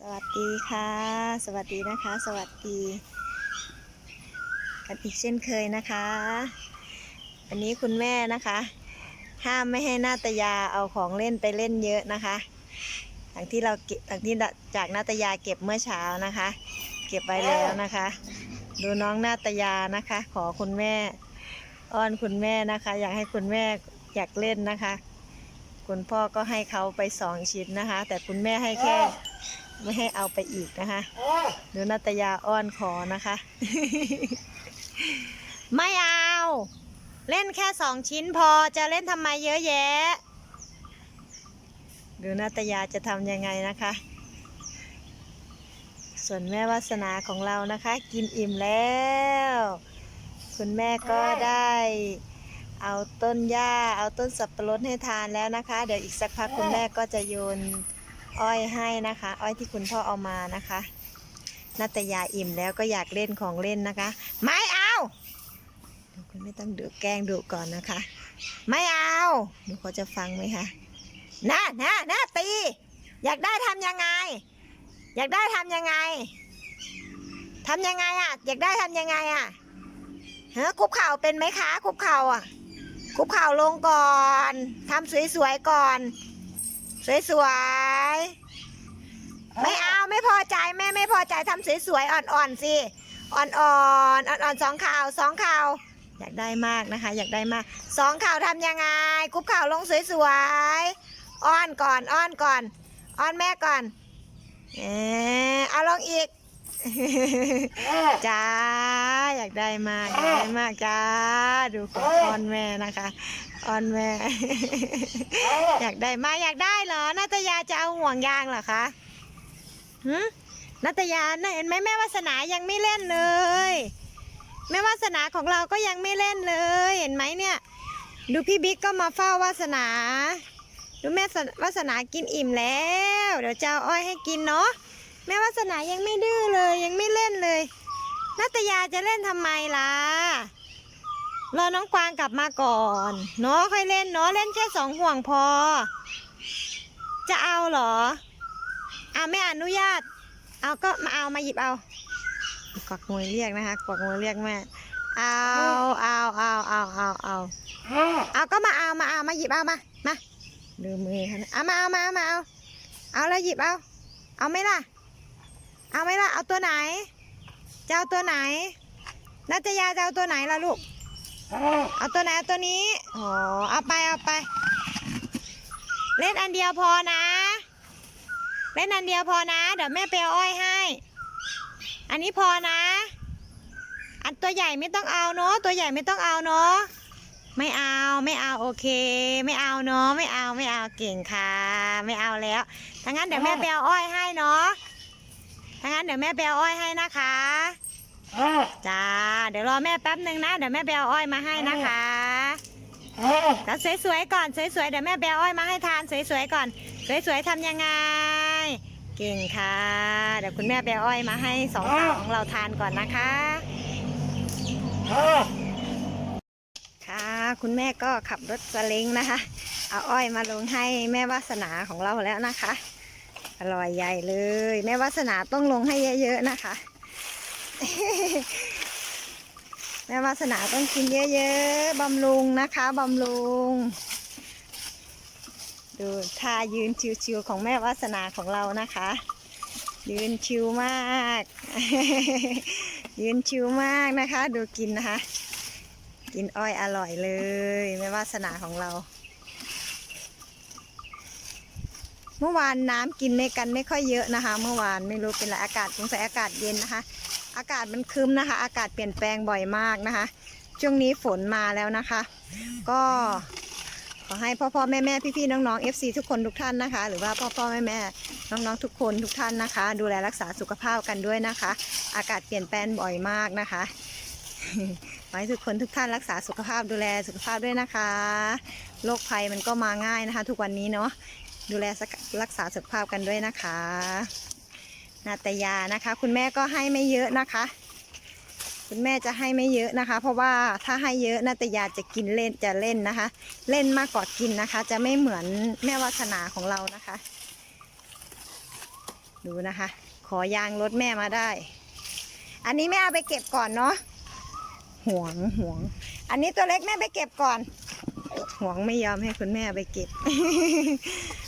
สวัสดีค่ะ สวัสดีนะคะ สวัสดีกันอีกเช่นเคยนะคะวันนี้คุณแม่นะคะ ห้ามไม่ให้นาตยาเอาของเล่นไปเล่นเยอะนะคะหลังที่เราเก็บหลังที่จากนาตยาเก็บเมื่อเช้านะคะ เก็บไว้แล้วนะคะ ดูน้องนาตยานะคะ ขอคุณแม่อ้อนคุณแม่นะคะ อยากให้คุณแม่อยากเล่นนะคะ คุณพ่อก็ให้เขาไปสองชิ้นนะคะ แต่คุณแม่ให้แค่ ไม่ให้เอาไปอีกนะคะดูนาตยาอ้อนขอนะคะ ไม่เอา เล่นแค่สองชิ้นพอจะเล่นทำไมเยอะแยะดูนาตยาจะทำยังไงนะคะ ส่วนแม่วาสนาของเรานะคะ กินอิ่มแล้ว คุณแม่ก็ได้เอาต้นหญ้า เอาต้นสับปะรดให้ทานแล้วนะคะ เดี๋ยวอีกสักพักคุณแม่ก็จะโยน อ้อยให้นะคะ อ้อยที่คุณพ่อเอามานะคะนาตยาอิ่มแล้วก็อยากเล่นของเล่นนะคะ ไม่เอาดี๋ยวคุณไม่ต้องดุแกล้งดุก่อนนะคะ ไม่เอาดูเขาจะฟังไหมคะนะนะนะตี อยากได้ทำยังไง อยากได้ทำยังไงทำยังไงอะ อยากได้ทำยังไงอะฮะคุบเข่าเป็นไหมคะคุบเข่าอะคุบเข่าลงก่อนทำสวยๆก่อน สวยๆ ไม่เอาไม่พอใจแม่ไม่พอใจทำสวยๆอ่อนๆสิอ่อนๆอ่อนๆสองข่าวสองข่าวอยากได้มากนะคะ อยากได้มากสองข่าวทำยังไงคุบเข่าลงสวยๆอ้อนก่อนอ้อนก่อนอ้อนแม่ก่อนเออเอาลงอีกจ้าอยากได้มากอยากได้มากจ้าดูของอ้อนแม่นะคะอ้อนแม่ อยากได้มาอยากได้เหรอนาตยาจะเอาห่วงยางเหรอคะ หืมนาตยาน่ะเห็นไหมแม่วาสนายังไม่เล่นเลย แม่วาสนาของเราก็ยังไม่เล่นเลย เห็นไหมเนี่ย ดูพี่บิ๊กก็มาเฝ้าวาสนา ดูแม่วาสนากินอิ่มแล้ว เดี๋ยวจะเอาอ้อยให้กินเนาะ แม่วาสนายังไม่ดื้อเลย ยังไม่เล่นเลยนาตยาจะเล่นทำไมล่ะ รอน้องกวางกลับมาก่อน เนาะค่อยเล่นเนาะเล่นแค่สองห่วงพอ จะเอาเหรอ เอาไม่อนุญาต เอาก็มาเอามาหยิบเอากวักมือเรียกนะคะกวักมือเรียกแม่เอาเอาเอาเอาเอาเอาเอาก็มาเอามาเอามาหยิบเอามามาดูมือเขานะเอามาเอามาเอามาเอาเอาแล้วหยิบเอาเอาไหมล่ะ เอาไหมล่ะเอาตัวไหนจะเอาตัวไหนนัตยาจะเอาตัวไหนล่ะลูกเอาตัวไหนเอาตัวนี้อ๋อเอาไปเอาไป เล่นอันเดียวพอนะ เล่นอันเดียวพอนะ เดี๋ยวแม่ไปเอาอ้อยให้ อันนี้พอนะ อันตัวใหญ่ไม่ต้องเอาเนาะ ตัวใหญ่ไม่ต้องเอาเนาะ ไม่เอาไม่เอาโอเค ไม่เอาเนาะไม่เอาไม่เอาเก่งค่ะ ไม่เอาแล้วถ้างั้นเดี๋ยวแม่ไปเอาอ้อยให้เนาะถ้างั้นเดี๋ยวแม่ไปเอาอ้อยให้นะคะจ้า เดี๋ยวรอแม่แป๊บหนึ่งนะ เดี๋ยวแม่ไปเอาอ้อยมาให้นะคะแล้วสวยๆก่อนสวยๆเดี๋ยวแม่ไปเอาอ้อยมาให้ทานสวยๆก่อนสวยๆทำยังไง เก่งค่ะ เดี๋ยวคุณแม่ไปเอาอ้อยมาให้สองสาวของเราทานก่อนนะคะ ค่ะ คุณแม่ก็ขับรถสเล้งนะคะ เอาอ้อยมาลงให้แม่วาสนาของเราแล้วนะคะ อร่อยใหญ่เลย แม่วาสนาต้องลงให้เยอะๆนะคะ แม่วาสนาต้องกินเยอะๆบำรุงนะคะบำรุง ดูท่ายืนชิวๆของแม่วาสนาของเรานะคะ ยืนชิวมาก ยืนชิวมากนะคะ ดูกินนะคะ กินอ้อยอร่อยเลยแม่วาสนาของเรา เมื่อวานน้ำกินไม่กันไม่ค่อยเยอะนะคะ เมื่อวานไม่รู้เป็นไรอากาศสงสัยอากาศเย็นนะคะ อากาศมันครึ้มนะคะ อากาศเปลี่ยนแปลงบ่อยมากนะคะ ช่วงนี้ฝนมาแล้วนะคะ ก็ อให้พ่อพ่อแม่แม่พี่พี่น้องน้อง FC ทุกคนทุกท่านนะคะ หรือว่าพ่อพ่อแม่แม่น้องน้องทุกคนทุกท่านนะคะ ดูแลรักษาสุขภาพกันด้วยนะคะ อากาศเปลี่ยนแปลงบ่อยมากนะคะขอให้ทุกคนทุกท่านรักษาสุขภาพดูแลสุขภาพด้วยนะคะโรคภัยมันก็มาง่ายนะคะ ทุกวันนี้เนาะดูแลรักษาสุขภาพกันด้วยนะคะ นาตยานะคะ คุณแม่ก็ให้ไม่เยอะนะคะ คุณแม่จะให้ไม่เยอะนะคะ เพราะว่าถ้าให้เยอะนาตยาจะกินเล่นจะเล่นนะคะ เล่นมากกว่ากินนะคะ จะไม่เหมือนแม่วาสนาของเรานะคะ ดูนะคะ ขอยางรถแม่มาได้ อันนี้แม่เอาไปเก็บก่อนเนาะห่วงห่วง อันนี้ตัวเล็กแม่ไปเก็บก่อนห่วงไม่ยอมให้คุณแม่ไปเก็บ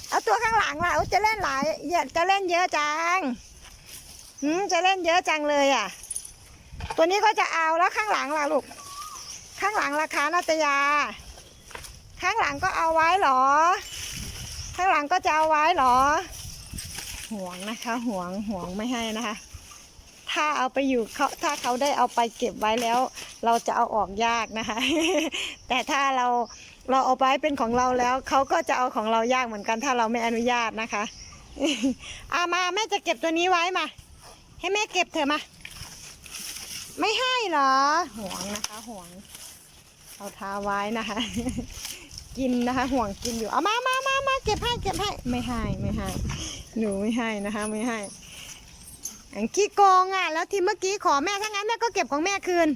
เอาตัวข้างหลังล่ะจะเล่นหลายจะเล่นเยอะจังจะเล่นเยอะจังเลยอะ ตัวนี้ก็จะเอาแล้วข้างหลังล่ะลูก ข้างหลังราคานาตยา ข้างหลังก็เอาไว้หรอ ข้างหลังก็จะเอาไว้หรอ ห่วงนะคะ ห่วงห่วงไม่ให้นะคะ ถ้าเอาไปอยู่เขาถ้าเขาได้เอาไปเก็บไว้แล้ว เราจะเอาออกยากนะคะ แต่ถ้าเราเราเอาไปเป็นของเราแล้วเขาก็จะเอาของเรายากเหมือนกัน ถ้าเราไม่อนุญาตนะคะอามาแม่จะเก็บตัวนี้ไว้มา ให้แม่เก็บเถอะมา ไม่ให้เหรอห่วงนะคะห่วงเอาเท้าไว้นะคะ กินนะคะ ห่วงกินอยู่เอามามามามาเก็บให้เก็บให้ไม่ให้ไม่ให้หนูไม่ให้นะคะ ไม่ให้อันขี้โกงอะ แล้วที่เมื่อกี้ขอแม่ถ้างั้นแม่ก็เก็บของแม่คืน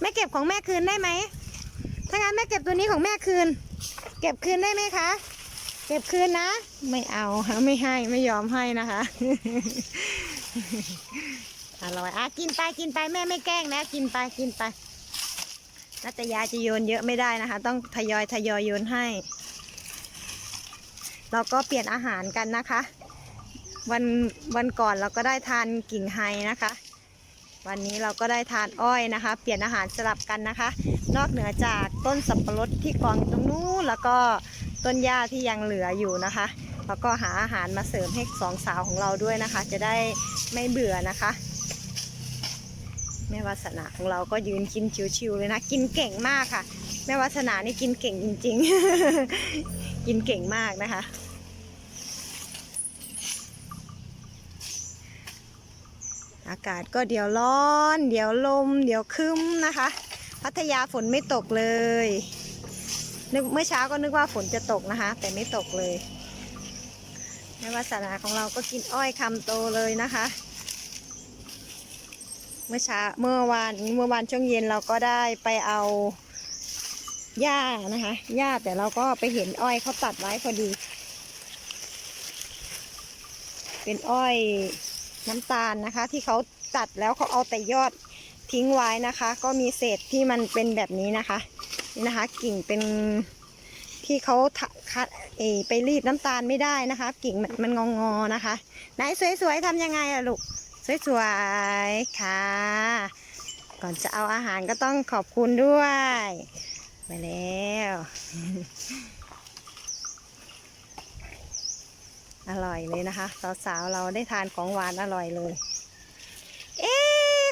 แม่เก็บของแม่คืนได้ไหมถ้างั้นแม่เก็บตัวนี้ของแม่คืน เก็บคืนได้ไหมคะ เก็บคืนนะ ไม่เอาค่ะไม่ให้ไม่ยอมให้นะคะ อร่อยอะกินไปกินไปแม่ไม่แกล้งแล้วกินไปกินไปนัตยาจะโยนเยอะไม่ได้นะคะ ต้องทยอยทยอยโยนให้ เราก็เปลี่ยนอาหารกันนะคะ วันวันก่อนเราก็ได้ทานกิ่งไฮนะคะ วันนี้เราก็ได้ทานอ้อยนะคะ เปลี่ยนอาหารสลับกันนะคะ นอกเหนือจากต้นสับปะรดที่กองตรงนู้นแล้วก็ต้นหญ้าที่ยังเหลืออยู่นะคะ แล้วก็หาอาหารมาเสริมให้สองสาวของเราด้วยนะคะ จะได้ไม่เบื่อนะคะ แม่วาสนาของเราก็ยืนกินชิวๆเลยนะ กินเก่งมากค่ะ แม่วาสนานี่กินเก่งจริง ๆ กินเก่งมากนะคะ อากาศก็เดี๋ยวร้อน เดี๋ยวลม เดี๋ยวคึ้มนะคะ พัทยาฝนไม่ตกเลยนึกเมื่อเช้าก็นึกว่าฝนจะตกนะคะ แต่ไม่ตกเลยแม่วาสนาของเราก็กินอ้อยคำโตเลยนะคะ เมื่อเช้าเมื่อวานเมื่อวานช่วงเย็นเราก็ได้ไปเอาหญ้านะคะหญ้าแต่เราก็ไปเห็นอ้อยเขาตัดไว้พอดี เป็นอ้อยน้ำตาลนะคะ ที่เขาตัดแล้วเขาเอาแต่ยอดทิ้งไว้นะคะ ก็มีเศษที่มันเป็นแบบนี้นะคะนี่นะคะ กิ่งเป็นที่เขาคัดเอไปรีดน้ำตาลไม่ได้นะคะ กิ่งมันมันงองอนะคะไหนสวยๆทำยังไงอะลูก สวยๆค่ะ ก่อนจะเอาอาหารก็ต้องขอบคุณด้วยไปแล้ว อร่อยเลยนะคะ สาวๆเราได้ทานของหวานอร่อยเลย เอ๊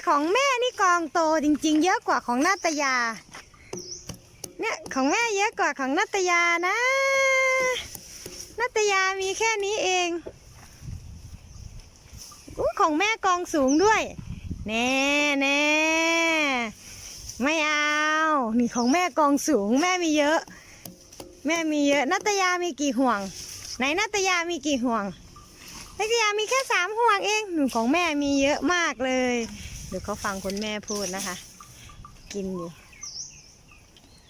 ของแม่นี่กองโตจริง ๆ เยอะกว่าของนาตยา เนี่ยของแม่เยอะกว่าของนาตยานะนาตยามีแค่นี้เอง ของแม่กองสูงด้วย แน่แน่ไม่เอานี่ของแม่กองสูง แม่มีเยอะ แม่มีเยอะนัตยามีกี่ห่วง ไหนนัตยามีกี่ห่วงนัตยามีแค่สามห่วงเองหนูของแม่มีเยอะมากเลยเดี๋ยวเขาฟังคุณแม่พูดนะคะ กินอยู่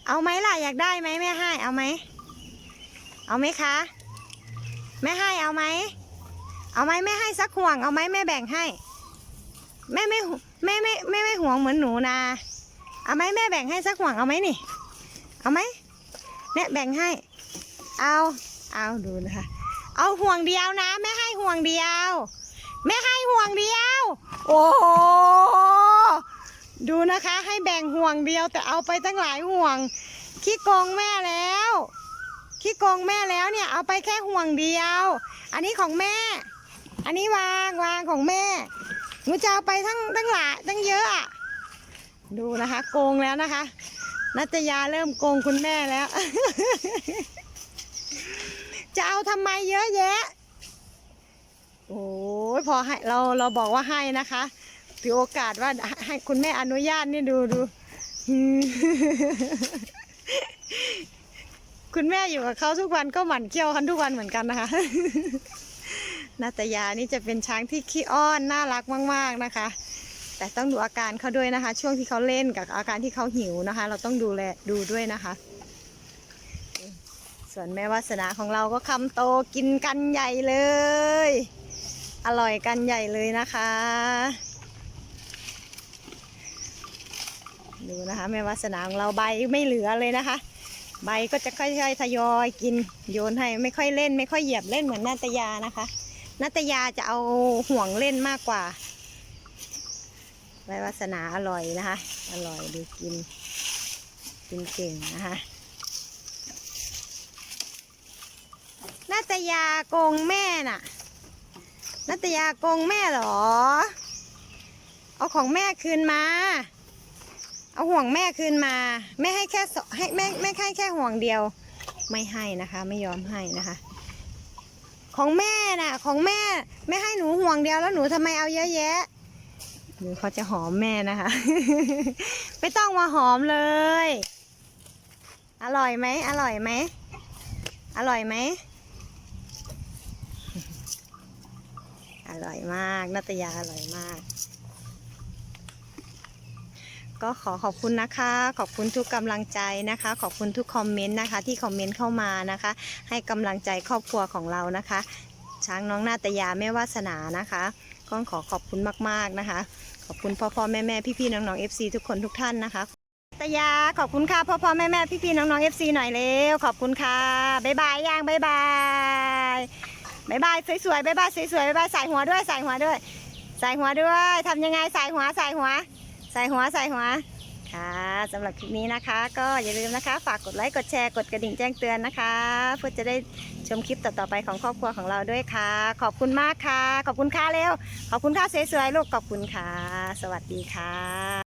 เอาไหมล่ะอยากได้ไหมแม่ให้เอาไหมเอาไหมคะ แม่ให้เอาไหม เอาไหมแม่ให้สักห่วง เอาไหมแม่แบ่งให้ แม่ไม่แม่ไม่แม่ไม่ห่วงเหมือนหนูนะเอาไหมแม่แบ่งให้สักห่วงเอาไหมนี่ เอาไหมเนี่ยแบ่งให้ เอาเอาดูนะคะ เอาห่วงเดียวนะแม่ให้ห่วงเดียว แม่ให้ห่วงเดียว โอ้โหดูนะคะให้แบ่งห่วงเดียวแต่เอาไปตั้งหลายห่วงขี้โกงแม่แล้วขี้โกงแม่แล้วเนี่ยเอาไปแค่ห่วงเดียว อันนี้ของแม่ อันนี้วางวางของแม่หนูจะเอาไปทั้งทั้งหลายทั้งเยอะอะดูนะคะโกงแล้วนะคะนัตยาเริ่มโกงคุณแม่แล้ว จะเอาทำไมเยอะแยะ โอ้ยพอให้เราเราบอกว่าให้นะคะถือโอกาสว่าให้คุณแม่อนุญาตนี่ดูดู คุณแม่อยู่กับเขาทุกวันก็หมั่นเคี้ยวกันทุกวันเหมือนกันนะคะ นาตยานี่จะเป็นช้างที่ขี้อ้อนน่ารักมาก ๆนะคะ แต่ต้องดูอาการเขาด้วยนะคะ ช่วงที่เขาเล่นกับอาการที่เขาหิวนะคะ เราต้องดูแลดูด้วยนะคะ ส่วนแม่วาสนาของเราก็คำโตกินกันใหญ่เลย อร่อยกันใหญ่เลยนะคะดูนะคะแม่วาสนาของเราใบไม่เหลือเลยนะคะ ใบก็จะค่อยๆทยอยกินโยนให้ไม่ค่อยเล่น ไม่ค่อยเหยียบเล่นเหมือนนาตยานะคะ นาตยาจะเอาห่วงเล่นมากกว่าใบวาสนาอร่อยนะคะ อร่อยดูกิน กินเก่งนะคะนาตยาโกงแม่น่ะนาตยาโกงแม่หรอ เอาของแม่คืนมา เอาห่วงแม่คืนมาไม่ให้แค่ให้แม่ไม่ให้แค่ห่วงเดียว ไม่ให้นะคะ ไม่ยอมให้นะคะ ของแม่น่ะ ของแม่ไม่ให้หนูห่วงเดียวแล้วหนูทำไมเอาเยอะแยะหรือเขาจะหอมแม่นะคะ ไม่ต้องมาหอมเลย อร่อยไหมอร่อยไหมอร่อยไหมอร่อยมากนัตยาอร่อยมาก ก็ขอขอบคุณนะคะ ขอบคุณทุกกำลังใจนะคะ ขอบคุณทุกคอมเมนต์นะคะ ที่คอมเมนต์เข้ามานะคะ ให้กำลังใจครอบครัวของเรานะคะ ช้างน้องนาตยาแม่วาสนานะคะก็ขอขอบคุณมากๆนะคะ ขอบคุณพ่อพ่อแม่แม่พี่พี่ๆน้องๆ FC ทุกคนทุกท่านนะคะนาตยาขอบคุณค่ะพ่อพ่อแม่แม่พี่พี่ๆน้องๆ FC หน่อยเร็วขอบคุณค่ะบ๊ายบายย่างบ๊ายบายบ๊ายบายสวยๆบ๊ายบายสวยๆบ๊ายบายใส่หัวด้วยใส่หัวด้วยใส่หัวด้วยทำยังไงใส่หัวใส่หัว ส่หัวใส่หัวค่ะสำหรับคลิปนี้นะคะ ก็อย่าลืมนะคะ ฝากกดไลค์กดแชร์กดกระดิ่งแจ้งเตือนนะคะ เพื่อจะได้ชมคลิปต่อๆไปของครอบครัวของเราด้วยค่ะ ขอบคุณมากค่ะ ขอบคุณค่ะเร็วขอบคุณค่ะสวยๆลูกขอบคุณค่ะ สวัสดีค่ะ